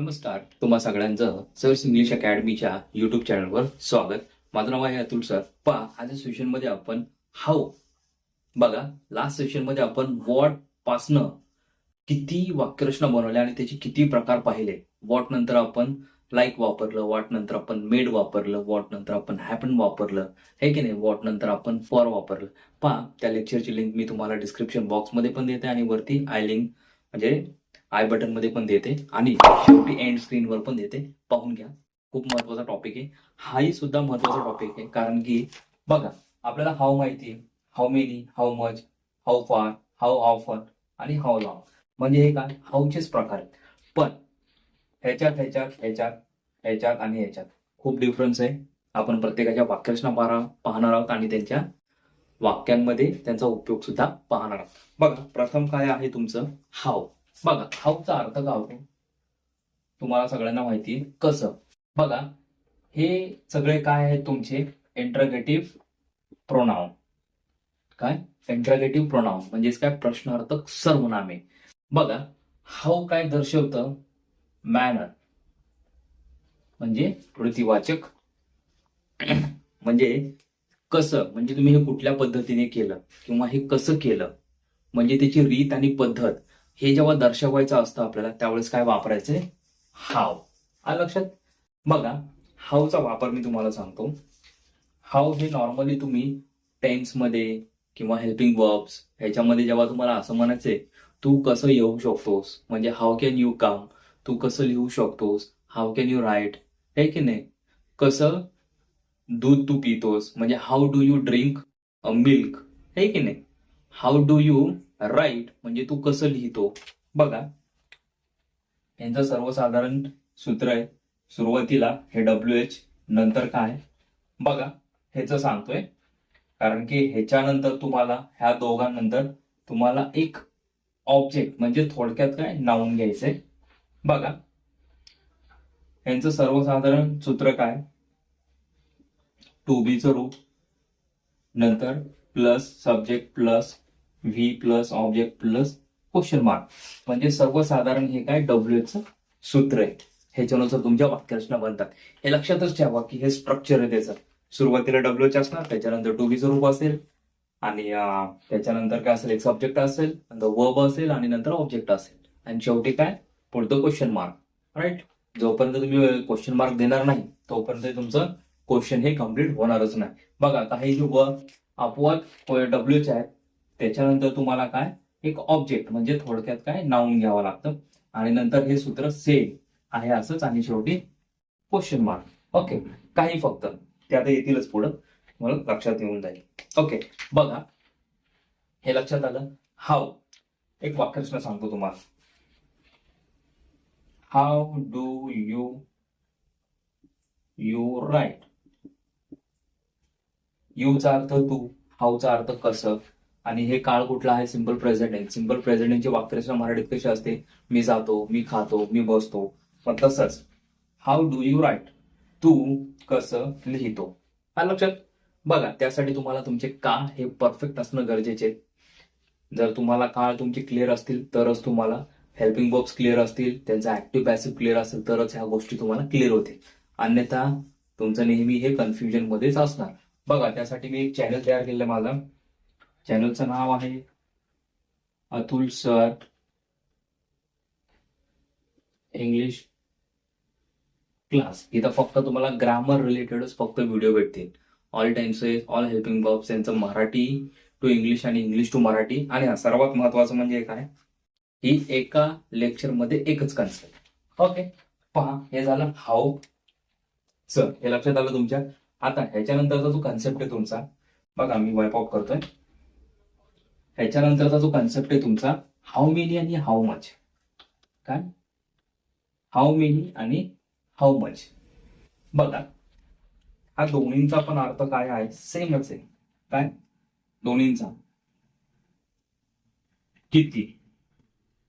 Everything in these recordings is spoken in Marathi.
नमस्कार तुम्हा सगळ्यांचं सर्स इंग्लिश अकॅडमीच्या युट्यूब चॅनलवर स्वागत. माझं नाव आहे अतुल सर. पहा आजच्या सेशनमध्ये आपण हाऊ बघा लास्ट सेशनमध्ये आपण वॉट पासनं किती वाक्यरचना बनवल्या आणि त्याचे किती प्रकार पाहिले. वॉट नंतर आपण लाईक वापरलं वॉट नंतर आपण मेड वापरलं वॉट नंतर आपण हॅपन वापरलं. हे की नाही? वॉट नंतर आपण फॉर वापरलं. पहा त्या लेक्चरची लिंक मी तुम्हाला डिस्क्रिप्शन बॉक्समध्ये पण देते आणि वरती आय लिंक म्हणजे आय बटनमध्ये पण देते आणि शेवटी एंड स्क्रीनवर पण देते. पाहून घ्या. खूप महत्त्वाचा टॉपिक आहे. हाही सुद्धा महत्त्वाचा टॉपिक आहे. कारण की बघा आपल्याला हाऊ माहिती आहे. How many how much how far how offer आणि हाऊ लॉंग म्हणजे हे काय? हाऊचेच प्रकार आहेत. पण ह्याच्यात ह्याच्यात ह्याच्यात ह्याच्यात आणि ह्याच्यात खूप डिफरन्स आहे. आपण प्रत्येकाच्या वाक्यरचना पारा पाहणार आहोत आणि त्यांच्या वाक्यांमध्ये त्यांचा उपयोग सुद्धा पाहणार आहोत. बघा प्रथम काय आहे तुमचं? हाव बघा हाऊचा अर्थ काय होतो? तुम्हाला सगळ्यांना माहिती आहे कसं. बघा हे सगळे काय आहेत तुमचे? इंट्रगेटिव्ह प्रोनाउन काय? इंट्रगेटिव्ह प्रोनाउन म्हणजेच काय? प्रश्नार्थक सर्वनामे. बघा हाऊ काय दर्शवतं? मॅनर म्हणजे कृतीवाचक म्हणजे कसं? म्हणजे तुम्ही हे कुठल्या पद्धतीने केलं? किंवा हे कसं केलं? म्हणजे त्याची रीत आणि पद्धत. हे जेव्हा दर्शवायचं असतं आपल्याला त्यावेळेस काय वापरायचंय? हाव. आलं लक्षात? बघा हावचा वापर मी तुम्हाला सांगतो. हाव हे नॉर्मली तुम्ही टेन्समध्ये किंवा हेल्पिंग वर्ब्स ह्याच्यामध्ये जेव्हा तुम्हाला असं म्हणायचंय तू कसं येऊ शकतोस? म्हणजे हाऊ कॅन यू कम तू कसं लिहू शकतोस? हाऊ कॅन यू राईट हे की नाही? कसं दूध तू पितोस? म्हणजे how do you drink a milk हे की नाही? हाऊ डू यू राईट म्हणजे तू कसं लिहितो? बघा. यांचं सर्वसाधारण सूत्र आहे. सुरुवातीला हे डब्ल्यू एच नंतर काय? बघा. ह्याचं सांगतोय. कारण की ह्याच्यानंतर तुम्हाला ह्या दोघांनंतर तुम्हाला एक ऑब्जेक्ट म्हणजे थोडक्यात काय? नावून घ्यायचंय बघा. यांचं सर्वसाधारण सूत्र काय? टू बीचं रूप. नंतर plus subject plus V plus object plus question mark म्हणजे सर्वसाधारण हे काय? डब्ल्यू चं सूत्र आहे. ह्याच्यानुसार तुमच्या वाक्यरचना बनतात. हे लक्षातच ठेवा की हे स्ट्रक्चर आहे त्याचं. सुरुवातीला डब्ल्यू च असणार त्याच्यानंतर टू बीचं रूप असेल. आणि त्याच्यानंतर काय असेल? एक सब्जेक्ट असेल नंतर वर्ब असेल आणि नंतर ऑब्जेक्ट असेल. आणि शेवटी काय? पुढचं क्वेश्चन मार्क राईट जोपर्यंत तुम्ही क्वेश्चन मार्क देणार नाही तोपर्यंत तुमचं क्वेश्चन हे कंप्लीट होणारच नाही. बघा काही जे व अपवाद डब्ल्यूच आहेत त्याच्यानंतर तुम्हाला काय? एक ऑब्जेक्ट म्हणजे थोडक्यात काय? नावून घ्यावं लागतं. आणि नंतर हे सूत्र सेम आहे असंच आणि शेवटी क्वेश्चन मार्क ओके काही फक्त. ते आता येतीलच पुढं. मला लक्षात येऊन जाईल. ओके बघा. हे लक्षात आलं? हाव एक वाक्यरचना सांगतो तुम्हाला. How do you you write यूचा अर्थ तू हाऊचा अर्थ कसं? आणि हे काळ कुठला आहे? सिंपल प्रेझेंट आहे. सिंपल प्रेझेंटची वाक्यरचना मराठीत कशी असते? मी जातो मी खातो मी बसतो. पण तसंच हाऊ डू यू राईट तू कसं लिहितो? लक्षात? बघा त्यासाठी तुम्हाला तुमचे का हे परफेक्ट असणं गरजेचे आहे. जर तुम्हाला काळ तुमचे क्लिअर असतील तरच तुम्हाला हेल्पिंग बॉक्स क्लिअर असतील त्यांचा ऍक्टिव्ह पॅसिव्ह क्लिअर असेल तरच ह्या गोष्टी तुम्हाला क्लिअर होते अन्यथा तुमचं नेहमी हे कन्फ्युजन मध्येच असणार. बघा त्यासाठी मी एक चॅनल तयार केलं माझं. चॅनलचं नाव आहे अतुल सर. इंग्लिश क्लास इथं फक्त तुम्हाला ग्रामर रिलेटेडच फक्त व्हिडिओ भेटतील. All tenses all helping verbs यांचं मराठी टू इंग्लिश आणि इंग्लिश टू मराठी. आणि हा सर्वात महत्वाचं म्हणजे काय ही एका लेक्चरमध्ये एकच कन्सेप्ट ओके पहा हे झालं हाऊ सर हे लक्षात आलं तुमच्या? आता ह्याच्यानंतरचा जो कन्सेप्ट आहे तुमचा बघा मी वाईप ऑफ करतोय. ह्याच्यानंतरचा जो कन्सेप्ट आहे तुमचा हाऊ मेनी आणि हाऊ मच काय? हाऊ मेनी आणि हाऊ मच बघा हा दोन्हींचा पण अर्थ काय आहे? सेमच आहे. काय? दोन्हींचा. किती?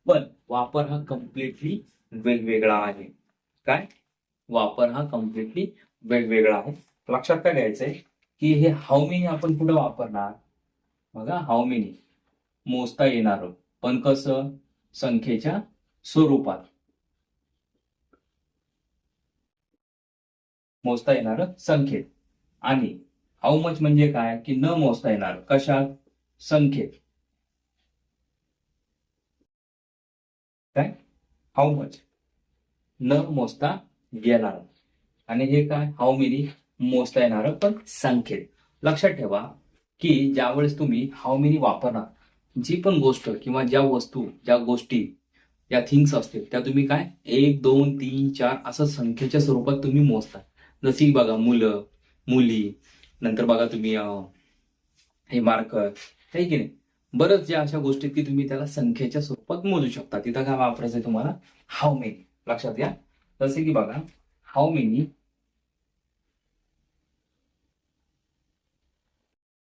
पण वापर हा कम्प्लिटली वेगवेगळा आहे. काय? वापर हा कम्प्लिटली वेगवेगळा आहे. लक्षात काय घ्यायचंय? की हे हाऊ मेनी आपण कुठं वापरणार? बघा हाऊ मेनी मोजता येणार. पण कसं? संख्येच्या स्वरूपात. मोजता येणार संख्येत. आणि हाऊ मच म्हणजे काय? की न मोजता येणार. कशात? संख्येत. काय? हाऊ मच न मोजता येणार. आणि हे काय? हाऊ मेनी मोजता येणार? पण संख्येत. लक्षात ठेवा की ज्यावेळेस तुम्ही हाऊ मेनी वापरणार जी पण गोष्ट किंवा ज्या वस्तू ज्या गोष्टी या थिंग्स असतील त्या तुम्ही काय? एक दोन तीन चार असं संख्येच्या स्वरूपात तुम्ही मोजता. जशी की बघा मुलं मुली नंतर बघा तुम्ही हे मार्कर आहे की नाही? बरंच ज्या अशा गोष्टी आहेत की तुम्ही त्याला संख्येच्या स्वरूपात मोजू शकता. तिथं काय वापरायचं आहे तुम्हाला? हाऊ मेनी लक्षात घ्या. जसे की बघा हाऊ मेनी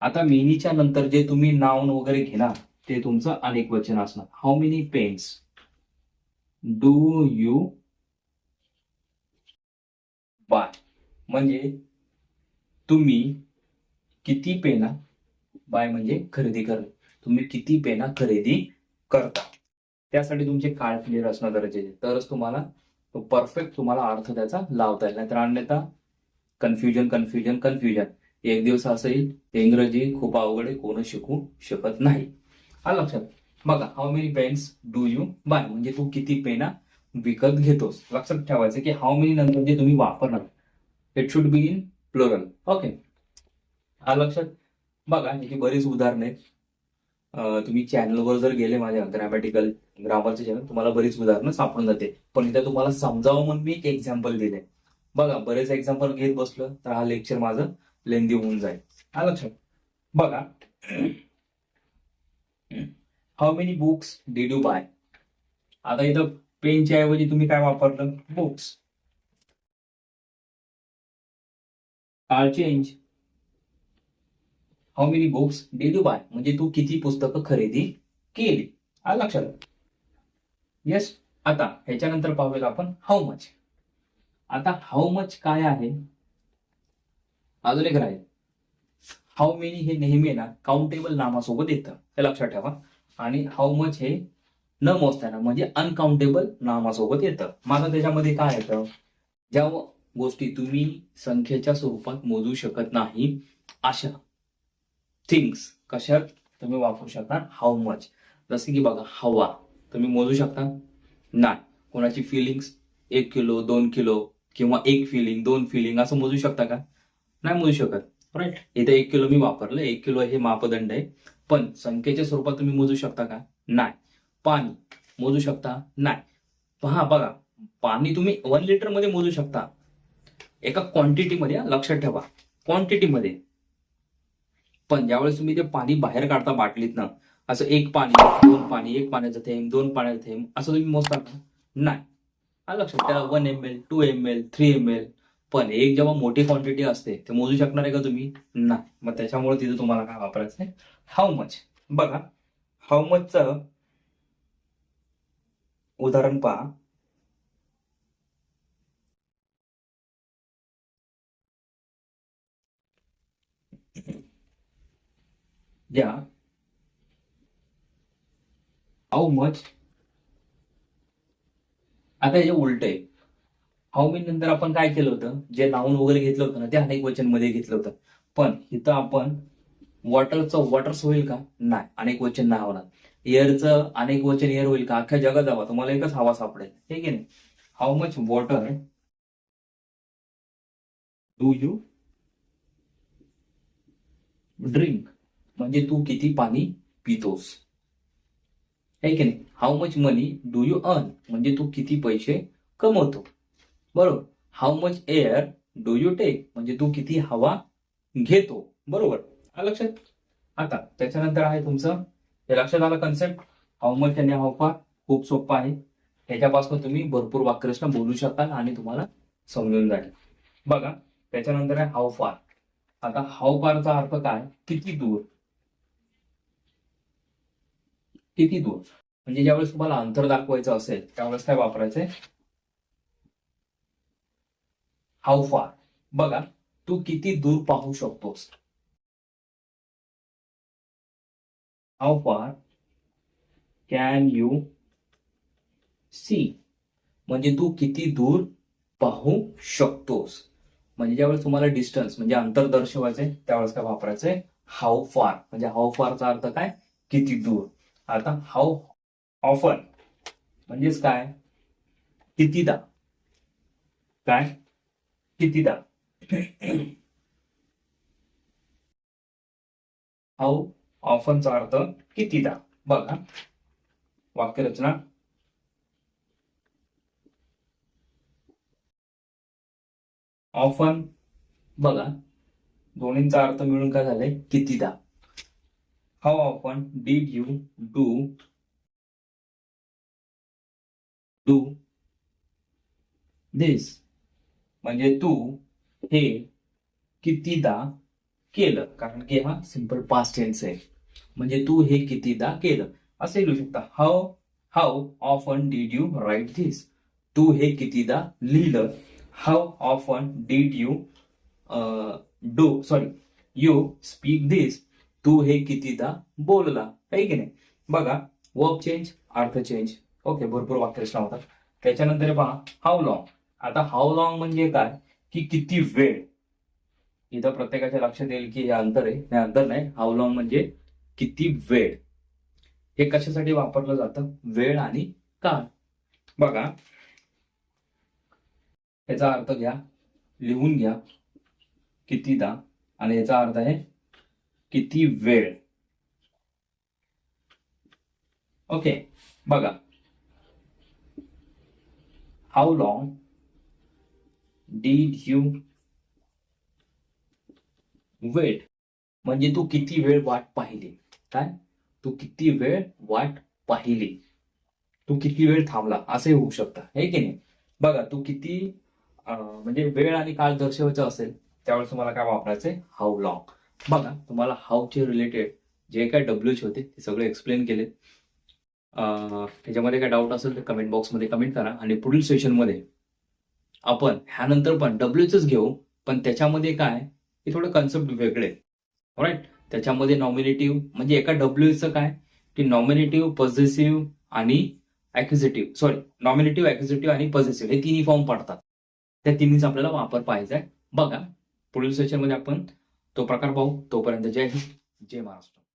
आता मेनीच्या नंतर जे तुम्ही नाउन वगैरे घेणार ते तुमचं अनेक वचन असणार. How many pens do you buy म्हणजे तुम्ही किती पेना बाय म्हणजे खरेदी करणे तुम्ही किती पेना खरेदी करता. त्यासाठी तुमचे काळ क्लिअर असणं गरजेचे तरच तुम्हाला परफेक्ट तुम्हाला अर्थ त्याचा लावता येईल. नाहीतर अन्यथा कन्फ्युजन कन्फ्युजन कन्फ्युजन एक दिवस असं येईल इंग्रजी खूप अवघड आहे कोण शिकू शकत नाही. हा लक्षात बघा how many pens do you buy म्हणजे तू किती पेना विकत घेतोस? लक्षात ठेवायचं की हाऊ मेनी नंतर जे तुम्ही वापरणार it should be in plural okay हा लक्षात. बघा ह्याची बरीच उदाहरणं आहेत. तुम्ही चॅनलवर जर गेले माझ्या ग्रॅमॅटिकल ग्रामरचे चॅनल तुम्हाला बरीच उदाहरणं सापडून जाते पण इथे तुम्हाला समजावं म्हणून मी एक एक्झाम्पल दिले बघा बरेच एक्झाम्पल घेत बसलो तर हा लेक्चर माझं लेंदी होऊन जाईल. हा लक्षात? बघा. How many books did you buy आता इथं पेनच्या ऐवजी तुम्ही काय वापरलं? Books are change how many books did you buy म्हणजे तू किती पुस्तकं खरेदी केली? हा लक्षात? येस आता ह्याच्यानंतर पाहूया आपण हाऊ मच आता हाऊ मच काय आहे? अजून एक राहील हाऊ मेनी हे नेहमी ना काउंटेबल नामासोबत येतं. हे लक्षात ठेवा. आणि हाऊ मच हे न मोजताना म्हणजे अनकाउंटेबल नामासोबत येतं. माझं त्याच्यामध्ये काय येतं? ज्या गोष्टी तुम्ही संख्येच्या स्वरूपात मोजू शकत नाही अशा थिंग्स कशा तुम्ही वापरू शकता? हाऊ मच जसे की बघा हवा. तुम्ही मोजू शकता? नाही. कोणाची फिलिंग्स एक किलो दोन किलो किंवा एक फिलिंग दोन फिलिंग असं मोजू शकता का? नाही मोजू शकत. राईट इथे एक किलो मी वापरलं एक किलो हे मापदंड आहे. पण संख्येच्या स्वरूपात तुम्ही मोजू शकता का? नाही. पाणी मोजू शकता? नाही. पहा बघा. पाणी तुम्ही वन लिटरमध्ये मोजू शकता. एका क्वांटिटीमध्ये हा, लक्षात ठेवा. क्वांटिटीमध्ये पण ज्यावेळेस तुम्ही ते पाणी बाहेर काढता बाटलीत ना असं एक पाणी दोन पाणी एक पाण्याचं थेंब दोन पाण्याचं थेंब असं तुम्ही मोजता का? नाही. हा लक्षात त्याला one M L two M L three M L पण एक जेव्हा मोठी क्वांटिटी असते ते मोजू शकणार आहे का तुम्ही? नाही. मग त्याच्यामुळे तिथे तुम्हाला काय वापरायचं आहे? हाऊ मच बघा. हाऊ मचचं उदाहरण पहा. द्या. हाऊ मच आता हे उलट आहे हाऊ नंतर आपण काय केलं होतं? जे नाऊन वगैरे घेतलं होतं ना ते अनेक वचनमध्ये घेतलं होतं. पण इथं आपण वॉटरचं वॉटर्स होईल का? नाही. अनेक वचन नाही होणार. एअरचं अनेक वचन एअर होईल का? अख्ख्या जगात जावा. तुम्हाला एकच हवा सापडेल. ठीक आहे नाही? How much water do you drink म्हणजे तू किती पाणी पितोस? आहे की नाही? How much money do you earn म्हणजे तू किती पैसे कमवतो? बरोबर? How much air do you take म्हणजे तू किती हवा घेतो. बरोबर? लक्षात? आता त्याच्यानंतर आहे तुमचं हे लक्षात आलं कन्सेप्ट हाऊ मच आणि हाऊ फार खूप सोपं आहे. त्याच्यापासून तुम्ही भरपूर वाक्यरचना बोलू शकाल आणि तुम्हाला समजून जाईल. बघा त्याच्यानंतर आहे हाऊ फार आता हाऊ फारचा अर्थ काय? किती दूर? किती दूर? म्हणजे ज्यावेळेस तुम्हाला अंतर दाखवायचं असेल त्यावेळेस काय वापरायचंय? हाऊ फार बघा तू किती दूर पाहू शकतोस. हाऊ फार कॅन यू सी म्हणजे तू किती दूर पाहू शकतोस. म्हणजे ज्यावेळेस तुम्हाला डिस्टन्स म्हणजे अंतर दर्शवायचंय त्यावेळेस काय वापरायचंय? हाऊ फार म्हणजे हाऊ फारचा अर्थ काय? किती दूर. आता हाऊ ऑफन म्हणजेच काय? कितीदा. काय? कितीदा? हाऊ ऑफनचा अर्थ कितीदा? बघा. वाक्यरचना. ऑफन बघा. दोन्हींचा अर्थ मिळून काय झालंय? कितीदा? How often did you do do this म्हणजे तू हे कितीदा केलं? कारण की हा सिंपल पास्ट टेन्स आहे. म्हणजे तू हे कितीदा केलं? असे लिहू शकता. How how often did you write this तू हे कितीदा लिहिलं? How often did you do sorry you speak this तू हे कितीदा बोलला? आहे की नाही? बघा वर्क चेंज अर्थ चेंज ओके भरपूर वाक्य होतात. त्याच्यानंतर पहा हाऊ लॉंग आता हाऊ लॉंग म्हणजे काय? की किती वेळ? इथं प्रत्येकाच्या लक्षात येईल की हे अंतर आहे. हे अंतर नाही. हाऊ लॉंग म्हणजे किती वेळ? हे कशासाठी वापरलं जातं? वेळ आणि काळ. बघा. याचा अर्थ घ्या. लिहून घ्या. कितीदा आणि याचा अर्थ आहे किती वेळ? ओके बघा. How long did you wait म्हणजे तू किती वेळ वाट पाहिली? काय? तू किती वेळ वाट पाहिली? तू किती वेळ थांबला? असे होऊ शकतं. हे की नाही? बघा तू किती म्हणजे वेळ आणि काळ दर्शवायचं असेल त्यावेळेस तुम्हाला काय वापरायचंय? हाऊ लॉंग बघा तुम्हाला हाऊचे रिलेटेड जे काय डब्ल्यूच होते ते सगळे एक्सप्लेन केले. त्याच्यामध्ये काय डाऊट असेल तर कमेंट बॉक्समध्ये कमेंट करा. आणि पुढील सेशनमध्ये आपण ह्यानंतर पण डब्ल्यूच घेऊ पण त्याच्यामध्ये काय? हे थोडं कन्सेप्ट वेगळे. राईट त्याच्यामध्ये नॉमिनेटिव्ह म्हणजे एका डब्ल्यूचं काय? की नॉमिनेटिव्ह पॉझिटिव्ह आणि ॲक्झिटिव्ह सॉरी नॉमिनेटिव्ह ॲक्झिटिव्ह आणि पॉझिटिव्ह हे तिन्ही फॉर्म पडतात. त्या तिन्हीचा आपल्याला वापर पाहिजे. बघा पुढील सेशनमध्ये आपण तो प्रकार पाहू. तोपर्यंत जय हिंद जय महाराष्ट्र.